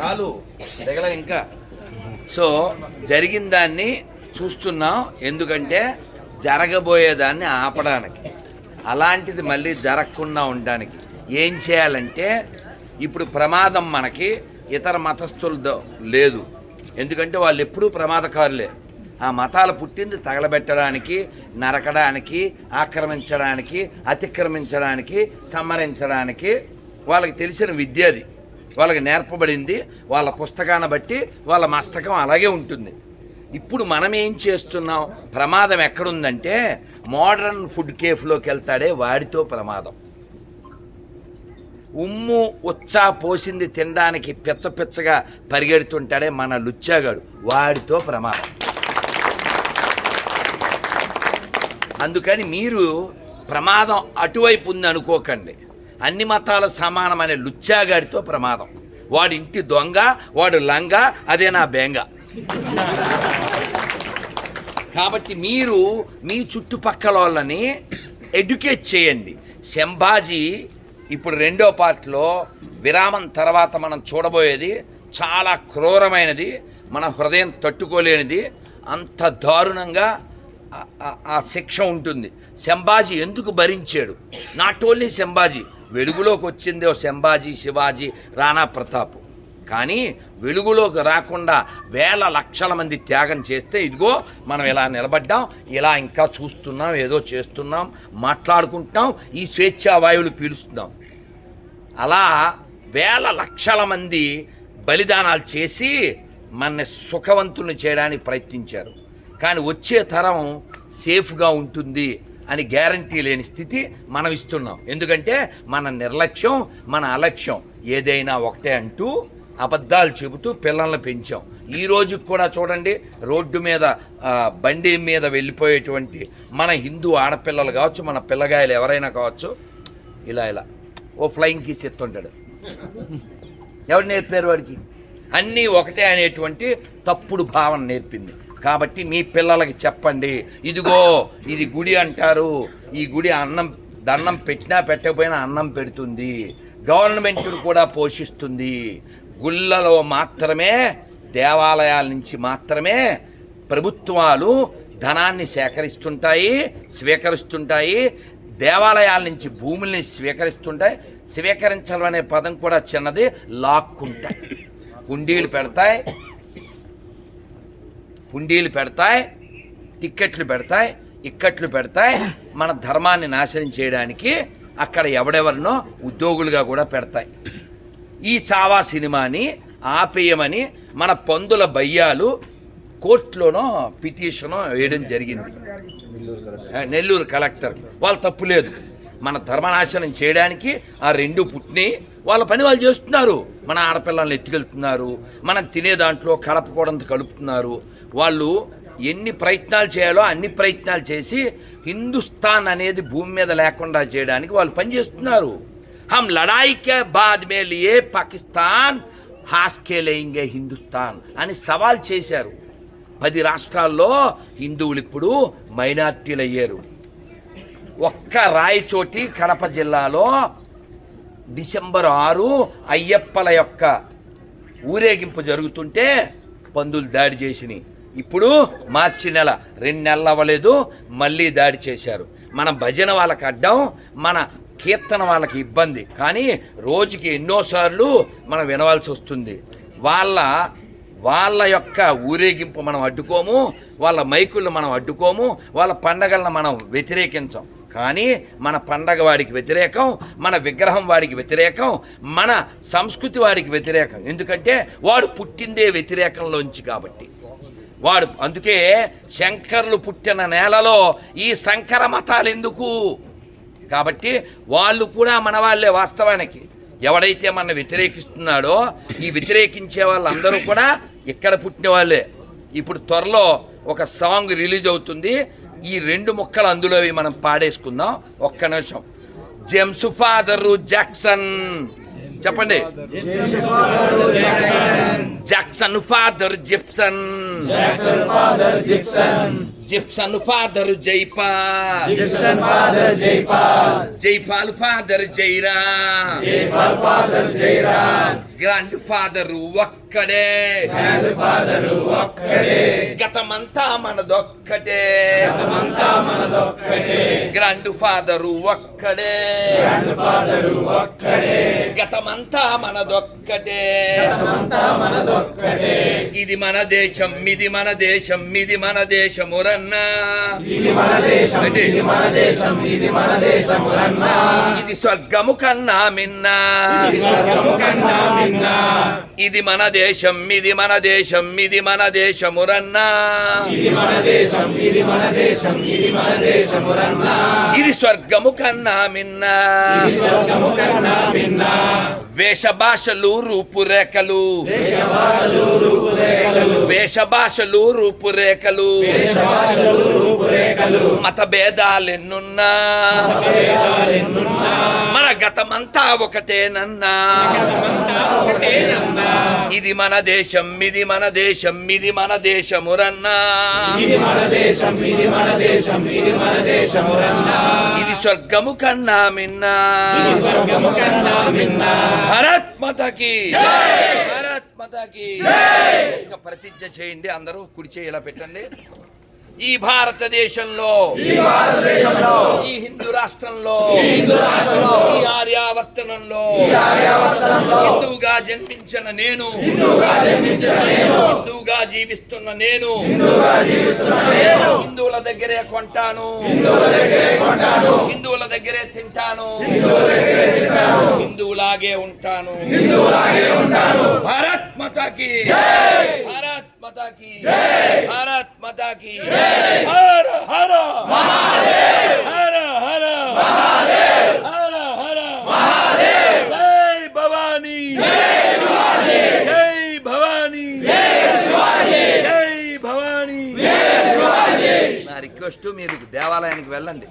చాలు దిగల ఇంకా. సో జరిగిన దాన్ని చూస్తున్నాం. ఎందుకంటే జరగబోయేదాన్ని ఆపడానికి. అలాంటిది మళ్ళీ జరగకుండా ఉండడానికి. ఏం చేయాలంటే ఇప్పుడు ప్రమాదం మనకి ఇతర మతస్థులతో లేదు. ఎందుకంటే వాళ్ళు ఎప్పుడూ ప్రమాదకారులే. ఆ మతాలు పుట్టింది తగలబెట్టడానికి నరకడానికి ఆక్రమించడానికి అతిక్రమించడానికి సంహరించడానికి వాళ్ళకి తెలిసిన విద్య అది. వాళ్ళకి నేర్పబడింది వాళ్ళ పుస్తకాన్ని బట్టి వాళ్ళ మస్తకం అలాగే ఉంటుంది. ఇప్పుడు మనం ఏం చేస్తున్నాం? ప్రమాదం ఎక్కడుందంటే మోడర్న్ ఫుడ్ కేఫ్లోకి వెళ్తాడే వాడితో ప్రమాదం. ఉమ్ము ఉచ్చా పోసింది తినడానికి పిచ్చ పిచ్చగా పరిగెడుతుంటాడే మన లుచ్చాగాడు. వాడితో ప్రమాదం. అందుకని మీరు ప్రమాదం అటువైపు ఉంది అనుకోకండి అన్ని మతాలు సమానమనే లుచ్చాగాడితో ప్రమాదం. వాడి ఇంటి దొంగ వాడు లంగ అదే నా బెంగ. కాబట్టి మీరు మీ చుట్టుపక్కల వాళ్ళని ఎడ్యుకేట్ చేయండి. శంభాజీ ఇప్పుడు రెండో పార్ట్లో విరామం తర్వాత మనం చూడబోయేది చాలా క్రూరమైనది మన హృదయం తట్టుకోలేనిది అంత దారుణంగా ఆ- ఆ శిక్ష ఉంటుంది. శంభాజీ ఎందుకు భరించాడు? నాట్ ఓన్లీ శంభాజీ వెలుగులోకి వచ్చింది ఓ శంభాజీ శివాజీ రాణా ప్రతాప్. కానీ వెలుగులోకి రాకుండా వేల లక్షల మంది త్యాగం చేస్తే ఇదిగో మనం ఇలా నిలబడ్డాం ఇలా ఇంకా చూస్తున్నాం ఏదో చేస్తున్నాం మాట్లాడుకుంటున్నాం ఈ స్వేచ్ఛా వాయువులు పీలుస్తున్నాం. అలా వేల లక్షల మంది బలిదానాలు చేసి మన సుఖవంతుల్ని చేయడానికి ప్రయత్నించారు. కానీ వచ్చే తరం సేఫ్గా ఉంటుంది అని గ్యారంటీ లేని స్థితి మనం ఇస్తున్నాం. ఎందుకంటే మన నిర్లక్ష్యం మన అలక్ష్యం ఏదైనా ఒకటే అంటూ అబద్ధాలు చెబుతూ పిల్లల్ని పెంచాం. ఈ రోజు కూడా చూడండి రోడ్డు మీద బండి మీద వెళ్ళిపోయేటువంటి మన హిందూ ఆడపిల్లలు కావచ్చు మన పిల్లగాయలు ఎవరైనా కావచ్చు ఇలా ఇలా. ఓ ఫ్లయింగ్ కిస్ ఎత్తుంటాడు. ఎవరు నేర్పారు వాడికి? అన్నీ ఒకటే అనేటువంటి తప్పుడు భావన నేర్పింది. కాబట్టి మీ పిల్లలకి చెప్పండి. ఇదిగో ఇది గుడి అంటారు. ఈ గుడి అన్నం దండం పెట్టినా పెట్టకపోయినా అన్నం పెడుతుంది. గవర్నమెంట్ కూడా పోషిస్తుంది. గుళ్ళలో మాత్రమే దేవాలయాల నుంచి మాత్రమే ప్రభుత్వాలు ధనాన్ని సేకరిస్తుంటాయి స్వీకరిస్తుంటాయి. దేవాలయాల నుంచి భూముల్ని స్వీకరిస్తుంటాయి. స్వీకరించడం అనే పదం కూడా చిన్నది లాక్కుంటాయి. కుండీలు పెడతాయి. హుండీలు పెడతాయి టిక్కెట్లు పెడతాయి ఇక్కట్లు పెడతాయి. మన ధర్మాన్ని నాశనం చేయడానికి అక్కడ ఎవడెవరినో ఉద్యోగులుగా కూడా పెడతాయి. ఈ చావా సినిమాని ఆపేయమని మన పందుల బయ్యాలు కోర్టులోనో పిటిషన్ వేయడం జరిగింది. నెల్లూరు కలెక్టర్. వాళ్ళ తప్పు లేదు. మన ధర్మనాశనం చేయడానికి ఆ రెండు పుట్టిని వాళ్ళ పని వాళ్ళు చేస్తున్నారు. మన ఆడపిల్లల్ని ఎత్తుకెళ్తున్నారు. మనం తినే దాంట్లో కలపకూడదు కలుపుతున్నారు. వాళ్ళు ఎన్ని ప్రయత్నాలు చేయాలో అన్ని ప్రయత్నాలు చేసి హిందుస్థాన్ అనేది భూమి మీద లేకుండా చేయడానికి వాళ్ళు పనిచేస్తున్నారు. హమ్ లడాయికే బాద్ మే లియే పాకిస్తాన్ హాస్కేలేయింగే హిందుస్థాన్ అని సవాల్ చేశారు. పది రాష్ట్రాల్లో హిందువులు ఇప్పుడు మైనార్టీలు అయ్యారు. ఒక్క రాయచోటి కడప జిల్లాలో డిసెంబర్ ఆరు అయ్యప్పల యొక్క ఊరేగింపు జరుగుతుంటే పందులు దాడి చేసినాయి. ఇప్పుడు మార్చి నెల. రెండు నెలలు అవ్వలేదు మళ్ళీ దాడి చేశారు. మన భజన వాళ్ళకి అడ్డం మన కీర్తన వాళ్ళకి ఇబ్బంది. కానీ రోజుకి ఎన్నోసార్లు మనం వినవలసి వస్తుంది. వాళ్ళ వాళ్ళ యొక్క ఊరేగింపు మనం అడ్డుకోము వాళ్ళ మైకులను మనం అడ్డుకోము వాళ్ళ పండగలను మనం వ్యతిరేకించం. కానీ మన పండగ వాడికి వ్యతిరేకం మన విగ్రహం వాడికి వ్యతిరేకం మన సంస్కృతి వాడికి వ్యతిరేకం. ఎందుకంటే వాడు పుట్టిందే వ్యతిరేకంలోంచి కాబట్టి. వాడు అందుకే శంకర్లు పుట్టిన నేలలో ఈ శంకర మతాలు ఎందుకు? కాబట్టి వాళ్ళు కూడా మన వాళ్ళే వాస్తవానికి. ఎవడైతే మన వ్యతిరేకిస్తున్నాడో ఈ వ్యతిరేకించే వాళ్ళందరూ కూడా ఇక్కడ పుట్టిన వాళ్ళే. ఇప్పుడు త్వరలో ఒక సాంగ్ రిలీజ్ అవుతుంది. ఈ రెండు ముక్కలు అందులోవి మనం పాడేసుకుందాం. ఒక్క నిమిషం. James father Jackson. చెప్పండి. Jackson father Gibson Jackson father Gibson Gibson father Jaipal Gibson father Jaipal Jaipal father Jaira Jaipal father Jairaj grand father ఒక్కడే. గ్రాండ్ ఫాదర్ ఒక్కడే. గతమంతా మనదొక్కటే. మనమంతా మనదొక్కడే గ్రాండ్ ఫాదరు ఒక్కడే. గ్రాండ్ ఫాదర్ ఒక్కడే. గతమంతా మనదొక్కటే. మనమంతా మనదొక్కడే ఇది మన దేశం ఇది మన దేశం ఇది మన దేశమురన్నా ఇది స్వర్గము కన్నా మిన్నా ఇది స్వర్గము కన్నా మిన్నా ఇది మన దేశం ఇది మన దేశం ఇది మన దేశమురన్నా ఇది మన దేశం ఇది మన దేశం ఇది మన దేశమురన్నా ఇది స్వర్గము కన్నా మిన్నా ఇది స్వర్గము కన్నా మిన్నా వేష భాషలు రూపురేఖలు. దేశ భాషలు రూపురేఖలు. మత భేదాలెన్నున్నా గతమంతా ఒకటేనన్నా. ఇది మన దేశం ఇది మన దేశం ఇది మన దేశమురన్నా. ఇది స్వర్గము కన్నా మిన్నా. కన్నా మిన్నా. భారత్ మాతకి. భారత్ మాతకి. ఒక ప్రతిజ్ఞ చేయండి అందరూ కుడి చేయి ఇలా పెట్టండి. ఈ భారతదేశంలో ఈ భారతదేశంలో ఈ హిందూ రాష్ట్రంలో ఈ ఆర్యావర్తనంలో హిందువుగా జన్మించిన నేను హిందూగా జన్మించిన నేను హిందువుగా జీవిస్తున్న నేను హిందూగా జీవిస్తున్న నేను హిందువుల దగ్గరే కొంటాను హిందువుల దగ్గరే తింటాను హిందువులాగే ఉంటాను. భారత్ మాతాకి భారత్ మాతాకి భారత్ మాతాకి. హర హర. హర హర. హర హర. జై భవానీ. జై భవానీ. జై భవానీ. నా రిక్వెస్ట్ మీరు దేవాలయానికి వెళ్ళండి.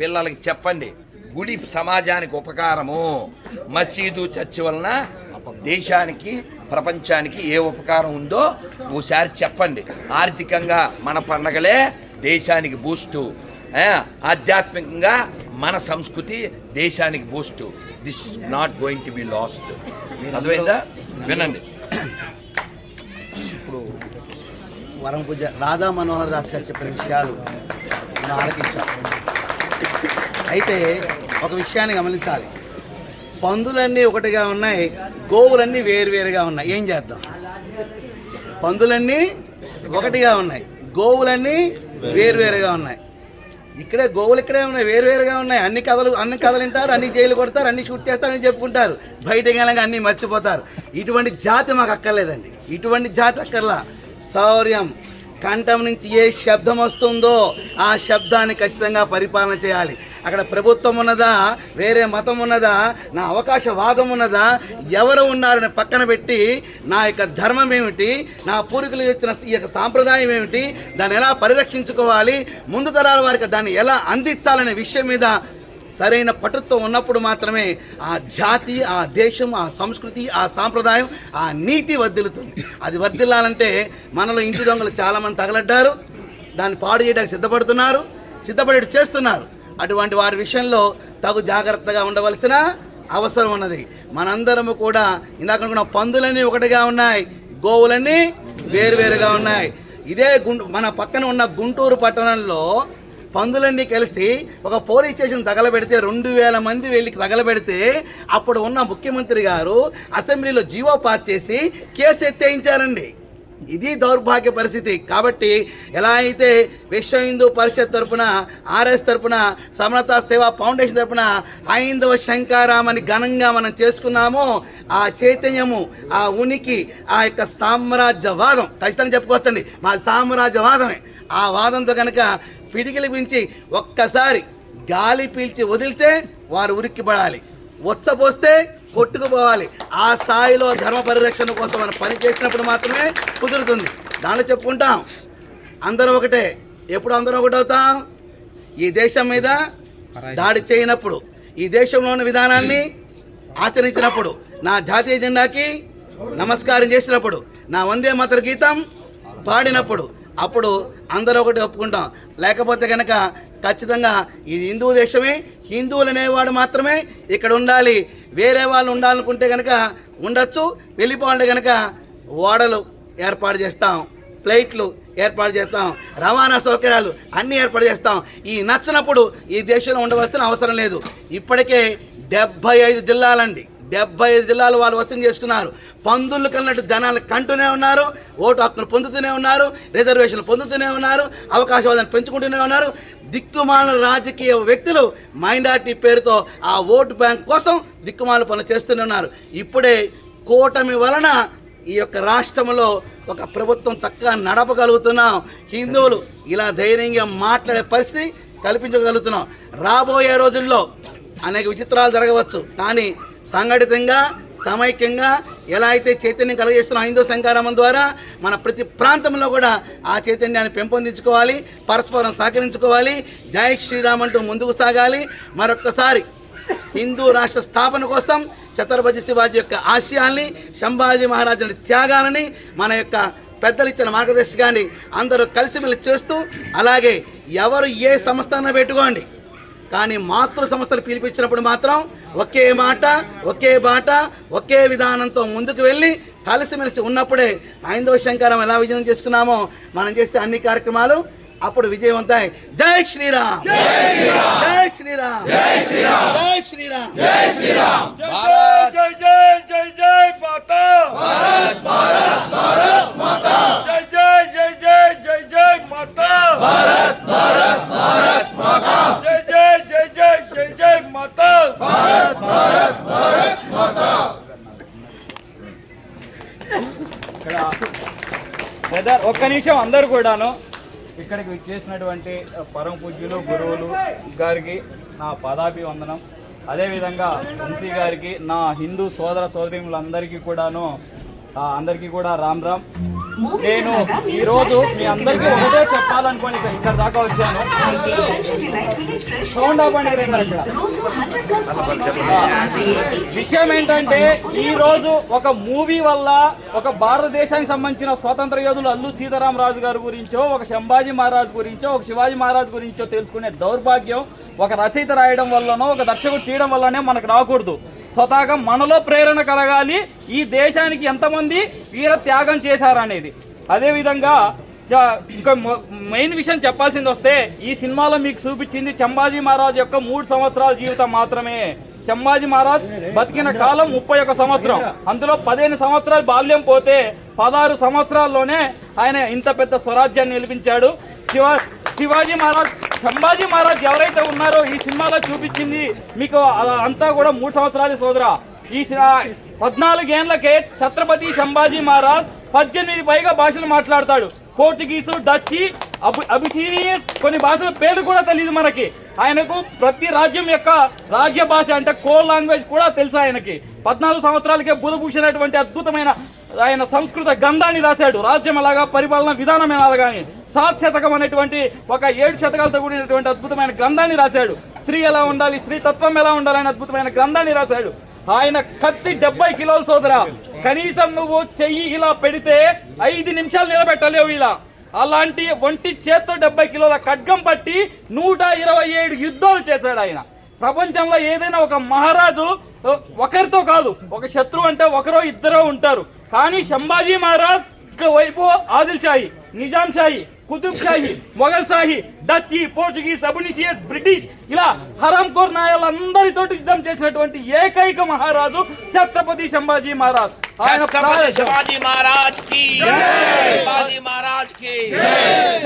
పిల్లలకి చెప్పండి. గుడి సమాజానికి ఉపకారము. మసీదు చర్చి వలన దేశానికి ప్రపంచానికి ఏ ఉపకారం ఉందో ఓసారి చెప్పండి. ఆర్థికంగా మన పండగలే దేశానికి బూస్టు ఆధ్యాత్మికంగా మన సంస్కృతి దేశానికి boost this not going to be lost అర్థమైందా? వినండి. ఇప్పుడు వరం పూజ రాధా మనోహర్ దాస్ గారు చెప్పిన విషయాలు మనం ఆలకించాం అయితే ఒక విషయాన్ని గమనించాలి. పందులన్నీ ఒకటిగా ఉన్నాయి. గోవులన్నీ వేరువేరుగా ఉన్నాయి. ఏం చేద్దాం? పందులన్నీ ఒకటిగా ఉన్నాయి. గోవులన్నీ వేరువేరుగా ఉన్నాయి. ఇక్కడే గోవులు ఇక్కడే ఉన్నాయి వేరువేరుగా ఉన్నాయి. అన్ని కథలు అన్ని కథలు వింటారు అన్ని జైలు కొడతారు అన్ని షూట్ చేస్తారు అని చెప్పుకుంటారు. బయటకి వెళ్ళగా అన్నీ మర్చిపోతారు. ఇటువంటి జాతి మాకు అక్కర్లేదండి. ఇటువంటి జాతి అక్కర్లా. శౌర్యం కంఠం నుంచి ఏ శబ్దం వస్తుందో ఆ శబ్దాన్ని ఖచ్చితంగా పరిపాలన చేయాలి. అక్కడ ప్రభుత్వం ఉన్నదా? వేరే మతం ఉన్నదా? నా అవకాశవాదం ఉన్నదా? ఎవరు ఉన్నారని పక్కన పెట్టి నా యొక్క ధర్మం ఏమిటి? నా పూర్వీకులు ఇచ్చిన ఈ యొక్క సాంప్రదాయం ఏమిటి? దాన్ని ఎలా పరిరక్షించుకోవాలి? ముందు తరాల వారికి దాన్ని ఎలా అందించాలనే విషయం మీద సరైన పటుత్వం ఉన్నప్పుడు మాత్రమే ఆ జాతి ఆ దేశం ఆ సంస్కృతి ఆ సాంప్రదాయం ఆ నీతి వర్దిల్లుతుంది అది వర్దిల్లాలంటే మనలో ఇంటి దొంగలు చాలామంది తగలడ్డారు. దాన్ని పాడు చేయడానికి సిద్ధపడుతున్నారు. సిద్ధపడేట్టు చేస్తున్నారు. అటువంటి వారి విషయంలో తగు జాగ్రత్తగా ఉండవలసిన అవసరం ఉన్నది. మనందరము కూడా ఇందాక అనుకున్న పందులన్నీ ఒకటిగా ఉన్నాయి గోవులన్నీ వేరువేరుగా ఉన్నాయి. ఇదే గుంటూ మన పక్కన ఉన్న గుంటూరు పట్టణంలో పందులన్నీ కలిసి ఒక పోలీస్ స్టేషన్ తగలబెడితే రెండు వేల మంది వెళ్ళి తగలబెడితే అప్పుడు ఉన్న ముఖ్యమంత్రి గారు అసెంబ్లీలో జీవో పాస్ చేసి కేసు ఎత్తేయించారండి. ఇది దౌర్భాగ్య పరిస్థితి. కాబట్టి ఎలా అయితే విశ్వ హిందూ పరిషత్ తరపున ఆర్ఎస్ తరపున సమరతా సేవా ఫౌండేషన్ తరపున హైందవ శంకారామని ఘనంగా మనం చేసుకున్నామో ఆ చైతన్యము ఆ ఉనికి ఆ యొక్క సామ్రాజ్యవాదం ఖచ్చితంగా చెప్పుకోవచ్చండి. మా సామ్రాజ్యవాదమే. ఆ వాదంతో కనుక పిడికిలి పిలిచి ఒక్కసారి గాలి పీల్చి వదిలితే వారు ఉరికి పడాలి వచ్చపోస్తే కొట్టుకుపోవాలి. ఆ స్థాయిలో ధర్మ పరిరక్షణ కోసం మనం పని చేసినప్పుడు మాత్రమే కుదురుతుంది. దానిలో చెప్పుకుంటాం. అందరం ఒకటే. ఎప్పుడు అందరం ఒకటవుతాం ఈ దేశం మీద దాడి చేయనప్పుడు ఈ దేశంలో ఉన్న విధానాన్ని ఆచరించినప్పుడు నా జాతీయ జెండాకి నమస్కారం చేసినప్పుడు నా వందే మాతర గీతం పాడినప్పుడు అప్పుడు అందరూ ఒకటి ఒప్పుకుంటాం. లేకపోతే కనుక ఖచ్చితంగా ఇది హిందూ దేశమే హిందువులు అనేవాడు మాత్రమే ఇక్కడ ఉండాలి. వేరే వాళ్ళు ఉండాలనుకుంటే కనుక ఉండొచ్చు వెళ్ళిపోవాలంటే కనుక ఓడలు ఏర్పాటు చేస్తాం ఫ్లైట్లు ఏర్పాటు చేస్తాం రవాణా సౌకర్యాలు అన్నీ ఏర్పాటు చేస్తాం. ఈ నచ్చినప్పుడు ఈ దేశంలో ఉండవలసిన అవసరం లేదు. ఇప్పటికే డెబ్భై ఐదు జిల్లాలండి. డెబ్బై ఐదు జిల్లాలు వాళ్ళు వసూలు చేస్తున్నారు పందులు కన్నట్టు జనాలు కంటూనే ఉన్నారు ఓటు హక్కును పొందుతూనే ఉన్నారు రిజర్వేషన్లు పొందుతూనే ఉన్నారు అవకాశవాదాన్ని పెంచుకుంటూనే ఉన్నారు. దిక్కుమాల రాజకీయ వ్యక్తులు మైనార్టీ పేరుతో ఆ ఓటు బ్యాంక్ కోసం దిక్కుమాల పనులు చేస్తూనే ఉన్నారు. ఇప్పుడే కూటమి వలన ఈ యొక్క రాష్ట్రంలో ఒక ప్రభుత్వం చక్కగా నడపగలుగుతున్నాం. హిందువులు ఇలా ధైర్యంగా మాట్లాడే పరిస్థితి కల్పించగలుగుతున్నాం. రాబోయే రోజుల్లో అనేక విచిత్రాలు జరగవచ్చు. కానీ సంఘటితంగా సమైక్యంగా ఎలా అయితే చైతన్యం కలగజేస్తున్న హిందూ సంఘారామం ద్వారా మన ప్రతి ప్రాంతంలో కూడా ఆ చైతన్యాన్ని పెంపొందించుకోవాలి పరస్పరం సహకరించుకోవాలి జై శ్రీరామ్ అంటూ ముందుకు సాగాలి. మరొక్కసారి హిందూ రాష్ట్ర స్థాపన కోసం ఛత్రపతి శివాజీ యొక్క ఆశయాల్ని సంభాజీ మహారాజుని త్యాగాలని మన యొక్క పెద్దలు ఇచ్చిన మార్గదర్శకాన్ని అందరూ కలిసిమెలిసి చేస్తూ అలాగే ఎవరు ఏ సంస్థ పెట్టుకోండి. కానీ మాతృ సంస్థలు పిలిపించినప్పుడు మాత్రం ఒకే మాట ఒకే బాట ఒకే విధానంతో ముందుకు వెళ్ళి కలిసిమెలిసి ఉన్నప్పుడే ఐందవ శంకరం ఎలా విజయం చేసుకున్నామో మనం చేసే అన్ని కార్యక్రమాలు అప్పుడు విజయవంతాయి. జై శ్రీరామ్. జై శ్రీరామ్. జై శ్రీరామ్. జై శ్రీరామ్. జై శ్రీరామ్. జై జై జై జై మాతా. భారత్ భారత్ భారత్ మాతా. జై జై జై జై జై జై మాతా. భారత్ భారత్ మాతా జై జై జై జై జై జై మాతా ఇక్కడ బ్రదర్ ఒక్క నిమిషం అందరు కూడాను ఇక్కడికి చేసినటువంటి పరమ పూజ్యులు గురువులు గారికి నా పదాభివందనం. అదేవిధంగా వంశీ గారికి నా హిందూ సోదర సోదరిములందరికీ కూడాను అందరికీ కూడా రామ్ రామ్. నేను ఈరోజు మీ అందరికీ ఒకటే చెప్పాలనుకోని ఇక్కడ- ఇక్కడ దాకా వచ్చాను. సౌండ్ ఇక్కడ విషయం ఏంటంటే ఈ రోజు ఒక మూవీ వల్ల ఒక భారతదేశానికి సంబంధించిన స్వాతంత్ర యోధులు అల్లు సీతారామరాజు గారి గురించో ఒక శంభాజీ మహారాజ్ గురించో ఒక శివాజీ మహారాజ్ గురించో తెలుసుకునే దౌర్భాగ్యం ఒక రచయిత రాయడం వల్లనో ఒక దర్శకుడు తీయడం వల్లనే మనకు రాకూడదు. స్వతహాగా మనలో ప్రేరణ కలగాలి. ఈ దేశానికి ఎంతమంది వీర త్యాగం చేశారనేది. అదేవిధంగా ఇంకా మెయిన్ విషయం చెప్పాల్సింది వస్తే ఈ సినిమాలో మీకు చూపించింది చంబాజీ మహారాజ్ యొక్క మూడు సంవత్సరాల జీవితం మాత్రమే. చంబాజీ మహారాజ్ బతికిన కాలం ముప్పై ఒక సంవత్సరం. అందులో పదిహేను సంవత్సరాలు బాల్యం పోతే పదహారు సంవత్సరాల్లోనే ఆయన ఇంత పెద్ద స్వరాజ్యాన్ని నిలిపించాడు. శివ శివాజీ మహారాజ్ సంభాజీ మహారాజ్ ఎవరైతే ఉన్నారో ఈ సినిమాలో చూపించింది మీకు అంతా కూడా మూడు సంవత్సరాల సోదర. ఈ సి- పద్నాలుగేళ్ళకే ఛత్రపతి సంభాజీ మహారాజ్ పద్దెనిమిది పైగా భాషలు మాట్లాడతాడు. పోర్చుగీసు డచ్చి అబు అబిసీనియస్ కొన్ని భాషల పేర్లు కూడా తెలియదు మనకి. ఆయనకు ప్రతి రాజ్యం యొక్క రాజ్య భాష అంటే కోల్ లాంగ్వేజ్ కూడా తెలుసు ఆయనకి. పద్నాలుగు సంవత్సరాలకే బుధభూషణటువంటి అద్భుతమైన ఆయన సంస్కృత గంధాన్ని రాశాడు. రాజ్యం ఎలాగా పరిపాలన విధానం ఎలాగాని సాత్ శతకం అనేటువంటి ఒక ఏడు శతకాలతో కూడినటువంటి అద్భుతమైన గ్రంథాన్ని రాశాడు. స్త్రీ ఎలా ఉండాలి స్త్రీ తత్వం ఎలా ఉండాలని అద్భుతమైన గ్రంథాన్ని రాశాడు. ఆయన కత్తి డెబ్బై కిలోల సోదరా. కనీసం నువ్వు చెయ్యి ఇలా పెడితే ఐదు నిమిషాలు నిలబెట్టలేవు ఇలా. అలాంటి ఒంటి చేత్తో డెబ్బై కిలోల ఖడ్గం పట్టి నూట ఇరవై ఏడు యుద్ధాలు చేశాడు ఆయన. ప్రపంచంలో ఏదైనా ఒక మహారాజు ఒకరితో కాదు ఒక శత్రువు అంటే ఒకరో ఇద్దరో ఉంటారు. కానీ సంభాజీ మహారాజ్ ఇక వైపు ఆదిల్ షాహి నిజాం డచ్చి పోర్చుగీస్ అబునిషియస్ బ్రిటిష్ ఇలా హరంకోర్ నాయాలందరితోటి యుద్ధం చేసినటువంటి ఏకైక మహారాజు ఛత్రపతి సంభాజీ మహారాజ్. శివాజీ మహారాజ్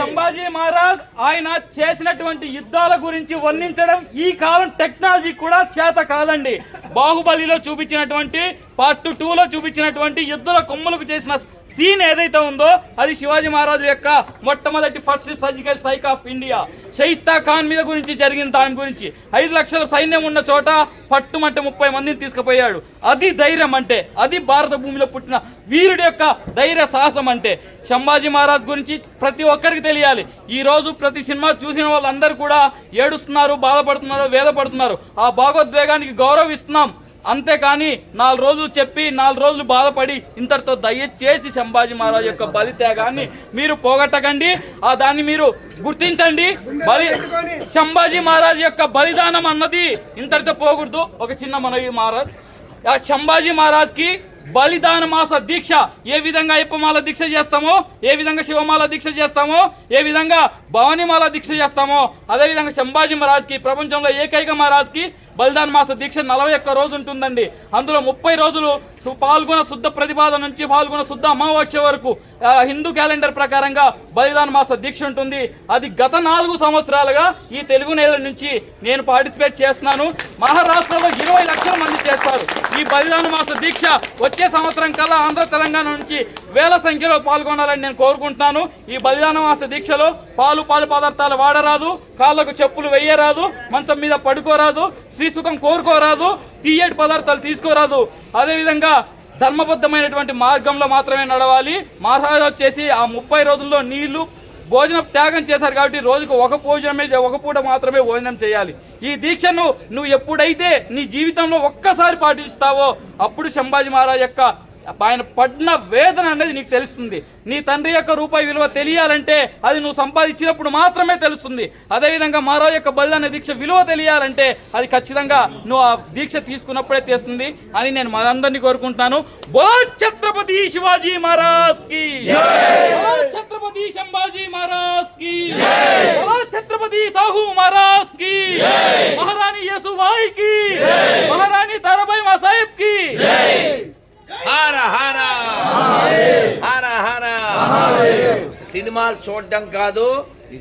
సంభాజీ మహారాజ్ ఆయన చేసినటువంటి యుద్ధాల గురించి వర్ణించడం ఈ కాలం టెక్నాలజీ కూడా చేత కాదండి. బాహుబలిలో చూపించినటువంటి పార్ట్ టూలో చూపించినటువంటి యుద్ధల కొమ్ములకు చేసిన సీన్ ఏదైతే ఉందో అది శివాజీ మహారాజు యొక్క మొట్టమొదటి first surgical strike of India. Shaista Khan మీద గురించి జరిగిన దాని గురించి. ఐదు లక్షల సైన్యం ఉన్న చోట పట్టుమంటే ముప్పై మందిని తీసుకుపోయాడు. అది ధైర్యం అంటే అది భారత భూమిలో పుట్టిన వీరుడి యొక్క ధైర్య సాహసం అంటే. సంభాజీ మహారాజ్ గురించి ప్రతి ఒక్కరికి తెలియాలి. ఈ రోజు ప్రతి సినిమా చూసిన వాళ్ళందరూ కూడా ఏడుస్తున్నారు బాధపడుతున్నారు వేదపడుతున్నారు. ఆ భాగోద్వేగానికి గౌరవిస్తున్నాం. అంతేకాని నాలుగు రోజులు చెప్పి నాలుగు రోజులు బాధపడి ఇంతటితో దయచేసి సంభాజీ మహారాజ్ యొక్క బలి త్యాగాన్ని మీరు పోగొట్టకండి. ఆ దాన్ని మీరు గుర్తించండి. బలి సంభాజీ మహారాజ్ యొక్క బలిదానం అన్నది ఇంతటితో పోకూడదు. ఒక చిన్న మనవి మహారాజ్. ఆ సంభాజీ మహారాజ్కి బలిదాన మాస దీక్ష ఏ విధంగా అయ్యప్పమాల దీక్ష చేస్తామో ఏ విధంగా శివమాల దీక్ష చేస్తామో ఏ విధంగా భవానీమాల దీక్ష చేస్తామో అదే విధంగా సంభాజీ మహారాజ్కి ప్రపంచంలో ఏకైక మహారాజ్కి బలిదాన మాస దీక్ష నలభై ఒక్క రోజు ఉంటుందండి. అందులో ముప్పై రోజులు పాల్గొన శుద్ధ ప్రతిపాదన నుంచి పాల్గొన శుద్ధ అమావాస్య వరకు హిందూ క్యాలెండర్ ప్రకారంగా బలిదాన మాస దీక్ష ఉంటుంది. అది గత నాలుగు సంవత్సరాలుగా ఈ తెలుగు నేల నుంచి నేను పార్టిసిపేట్ చేస్తున్నాను. మహారాష్ట్రలో ఇరవై లక్షల మంది చేస్తారు. ఈ బలిదాన మాస దీక్ష వచ్చే సంవత్సరం కల్లా ఆంధ్ర తెలంగాణ నుంచి వేల సంఖ్యలో పాల్గొనాలని నేను కోరుకుంటున్నాను. ఈ బలిదాన మాస దీక్షలో పాలు పాలు పదార్థాలు వాడరాదు. కాళ్ళకు చెప్పులు వేయరాదు. మంచం మీద పడుకోరాదు. శ్రీసుఖం కోరుకోరాదు. తీయటి పదార్థాలు తీసుకోరాదు. అదేవిధంగా ధర్మబద్ధమైనటువంటి మార్గంలో మాత్రమే నడవాలి. మహారాజు వచ్చేసి ఆ ముప్పై రోజుల్లో నీళ్ళు భోజనం త్యాగం చేశారు కాబట్టి రోజుకు ఒక భోజనమే ఒక పూట మాత్రమే భోజనం చేయాలి. ఈ దీక్షను నువ్వు ఎప్పుడైతే నీ జీవితంలో ఒక్కసారి పాటిస్తావో అప్పుడు శంభాజీ మహారాజ్ యొక్క ఆయన పడిన వేదన అనేది నీకు తెలుస్తుంది. నీ తండ్రి యొక్క రూపాయి విలువ తెలియాలంటే అది నువ్వు సంపాదించినప్పుడు మాత్రమే తెలుస్తుంది. అదేవిధంగా మహారాజ్ యొక్క బలిదాన దీక్ష విలువ తెలియాలంటే అది ఖచ్చితంగా నువ్వు ఆ దీక్ష తీసుకున్నప్పుడే తెస్తుంది అని నేను మనందరినీ కోరుకుంటున్నాను. బోలో ఛత్రపతి శివాజీ మహారాజ్కి బోలో ఛత్రపతి సంభాజీ మహారాజ్కి బోలో ఛత్రపతి సాహు మహారాజ్కి మహారాణి యసుబాయి కి మహారాణి తారాబాయి మా సాహెబ్కి హార హార హార హార సినిమాలు చూడడం కాదు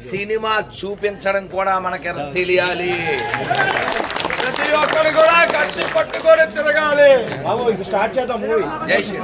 సినిమా చూపించడం కూడా మనకి తెలియాలి? ప్రతి ఒక్కరు కూడా కట్టి పట్టుకొని తిరగాలి. స్టార్ట్ చేద్దాం మూవీ. జై శ్రీ